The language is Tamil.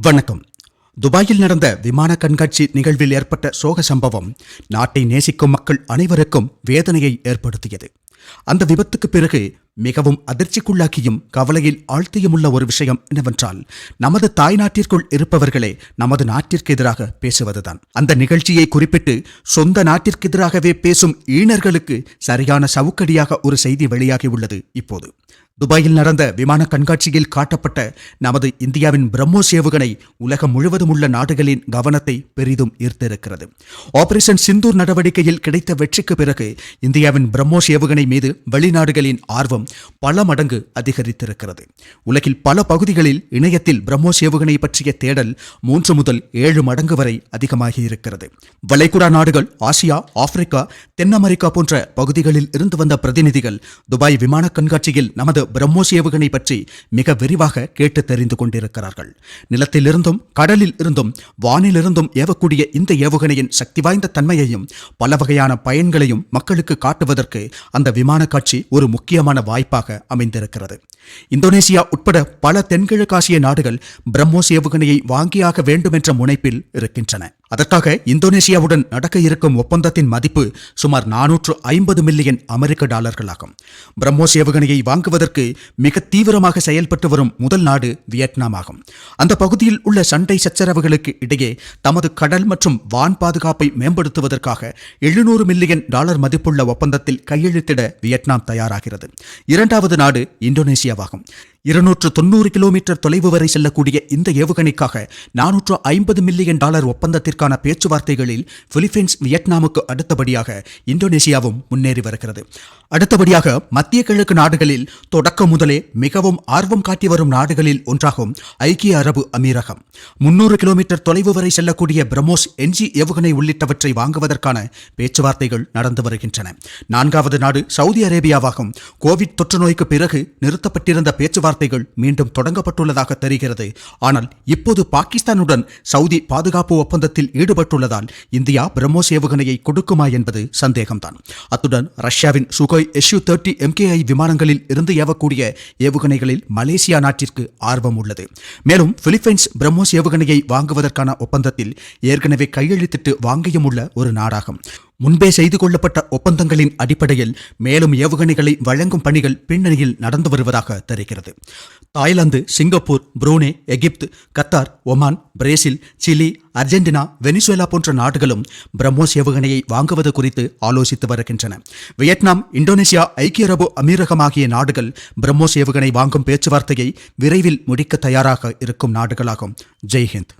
வணக்கம். துபாயில் நடந்த விமான கண்காட்சி நிகழ்வில் ஏற்பட்ட சோக சம்பவம் நாட்டை நேசிக்கும் மக்கள் அனைவருக்கும் வேதனையை ஏற்படுத்தியது. அந்த விபத்துக்கு பிறகு மிகவும் அதிர்ச்சிக்குள்ளாக்கியும் கவலையில் ஆழ்த்தியுமுள்ள ஒரு விஷயம் என்னவென்றால் நமது தாய் நாட்டிற்குள் இருப்பவர்களே நமது நாட்டிற்கு எதிராக பேசுவதுதான். அந்த நிகழ்ச்சியை குறிப்பிட்டு சொந்த நாட்டிற்கு எதிராகவே பேசும் ஈனர்களுக்கு சரியான சவுக்கடியாக ஒரு செய்தி வெளியாகியுள்ளது இப்போது. துபாயில் நடந்த விமான கண்காட்சியில் காட்டப்பட்ட நமது இந்தியாவின் பிரம்மோஸ் ஏவுகணை உலகம் முழுவதும் உள்ள நாடுகளின் கவனத்தை பெரிதும் ஈர்த்திருக்கிறது. ஆபரேஷன் சிந்தூர் நடவடிக்கையில் கிடைத்த வெற்றிக்கு பிறகு இந்தியாவின் பிரம்மோஸ் ஏவுகணை மீது வெளிநாடுகளின் ஆர்வம் பல மடங்கு அதிகரித்திருக்கிறது. உலகில் பல பகுதிகளில் இணையத்தில் பிரம்மோஸ் ஏவுகணை பற்றிய தேடல் மூன்று முதல் ஏழு மடங்கு வரை அதிகமாகி இருக்கிறது வளைகுடா நாடுகள் ஆசியா ஆப்பிரிக்கா தென் அமெரிக்கா போன்ற பகுதிகளில் இருந்து வந்த பிரதிநிதிகள் துபாய் விமான கண்காட்சியில் நமது பிரம்மோஸ் ஏவுகணை பற்றி மிக விரிவாக கேட்டு தெரிந்து கொண்டிருக்கிறார்கள். நிலத்திலிருந்தும் கடலில் இருந்தும் வானிலிருந்தும் ஏவக்கூடிய இந்த ஏவுகணையின் சக்தி வாய்ந்த தன்மையையும் பல வகையான பயன்களையும் மக்களுக்கு காட்டுவதற்கு அந்த விமான காட்சி ஒரு முக்கியமான வாய்ப்பாக அமைந்திருக்கிறது. இந்தோனேசியா உட்பட பல தென்கிழக்காசிய நாடுகள் பிரம்மோஸ் ஏவுகணையை வாங்கியாக வேண்டும் என்ற முனைப்பில் இருக்கின்றன. அதற்காக இந்தோனேசியாவுடன் நடக்க இருக்கும் ஒப்பந்தத்தின் மதிப்பு சுமார் நானூற்று ஐம்பது மில்லியன் அமெரிக்க டாலர்களாகும். பிரம்மோஸ் ஏவுகணையை வாங்குவதற்கு மிக தீவிரமாக செயல்பட்டு வரும் முதல் நாடு வியட்நாம் ஆகும். அந்த பகுதியில் உள்ள சண்டை சச்சரவுகளுக்கு இடையே தமது கடல் மற்றும் வான் பாதுகாப்பை மேம்படுத்துவதற்காக எழுநூறு மில்லியன் டாலர் மதிப்புள்ள ஒப்பந்தத்தில் கையெழுத்திட வியட்நாம் தயாராகிறது. இரண்டாவது நாடு இந்தோனேசியாவாகும் இருநூற்று தொண்ணூறு கிலோமீட்டர் தொலைவு வரை செல்லக்கூடிய இந்த ஏவுகணைக்காக நானூற்று ஐம்பது மில்லியன் டாலர் ஒப்பந்தத்திற்கான பேச்சுவார்த்தைகளில் பிலிப்பைன்ஸ் வியட்நாமுக்கு அடுத்தபடியாக இந்தோனேசியாவும் முன்னேறி வருகிறது. அடுத்தபடியாக மத்திய கிழக்கு நாடுகளில் தொடக்க முதலே மிகவும் ஆர்வம் காட்டி வரும் நாடுகளில் ஒன்றாகும் ஐக்கிய அரபு அமீரகம். முன்னூறு கிலோமீட்டர் தொலைவு வரை செல்லக்கூடிய பிரம்மோஸ் என்ஜி ஏவுகணை உள்ளிட்டவற்றை வாங்குவதற்கான பேச்சுவார்த்தைகள் நடந்து வருகின்றன. நான்காவது நாடு சவுதி அரேபியாவாகும். கோவிட் தொற்று நோய்க்கு பிறகு நிறுத்தப்பட்டிருந்த பேச்சுவார்த்தை பேச்சுவார்த்தைகள் மீண்டும் தொடங்கப்பட்டுள்ளதாக தெரிகிறது. ஆனால் இப்போது பாகிஸ்தானுடன் சவுதி பாதுகாப்பு ஒப்பந்தத்தில் ஈடுபட்டுள்ளதால் இந்தியா பிரம்மோஸ் ஏவுகணையை கொடுக்குமா என்பது சந்தேகம்தான். அத்துடன் ரஷ்யாவின் சுகோய் எஸ்யூ தேர்ட்டி எம்கேஐ விமானங்களில் இருந்து ஏவக்கூடிய ஏவுகணைகளில் மலேசியா நாட்டிற்கு ஆர்வம் உள்ளது. மேலும் பிலிப்பைன்ஸ் பிரம்மோஸ் ஏவுகணையை வாங்குவதற்கான ஒப்பந்தத்தில் ஏற்கனவே கையெழுத்திட்டு வாங்கியும் உள்ள ஒரு நாடாகும். முன்பே செய்து கொள்ளப்பட்ட ஒப்பந்தங்களின் அடிப்படையில் மேலும் ஏவுகணைகளை வழங்கும் பணிகள் பின்னணியில் நடந்து வருவதாக தெரிகிறது. Thailand Singapore Brunei Egypt Qatar Oman Brazil Chile Argentina Venezuela போன்ற நாடுகளும் பிரம்மோஸ் ஏவுகணையை வாங்குவது குறித்து ஆலோசித்து வருகின்றன. வியட்நாம் இந்தோனேசியா ஐக்கிய அரபு அமீரகம் ஆகிய நாடுகள் பிரம்மோஸ் ஏவுகணை வாங்கும் பேச்சுவார்த்தையை விரைவில் முடிக்க தயாராக இருக்கும் நாடுகளாகும். ஜெய்ஹிந்த்.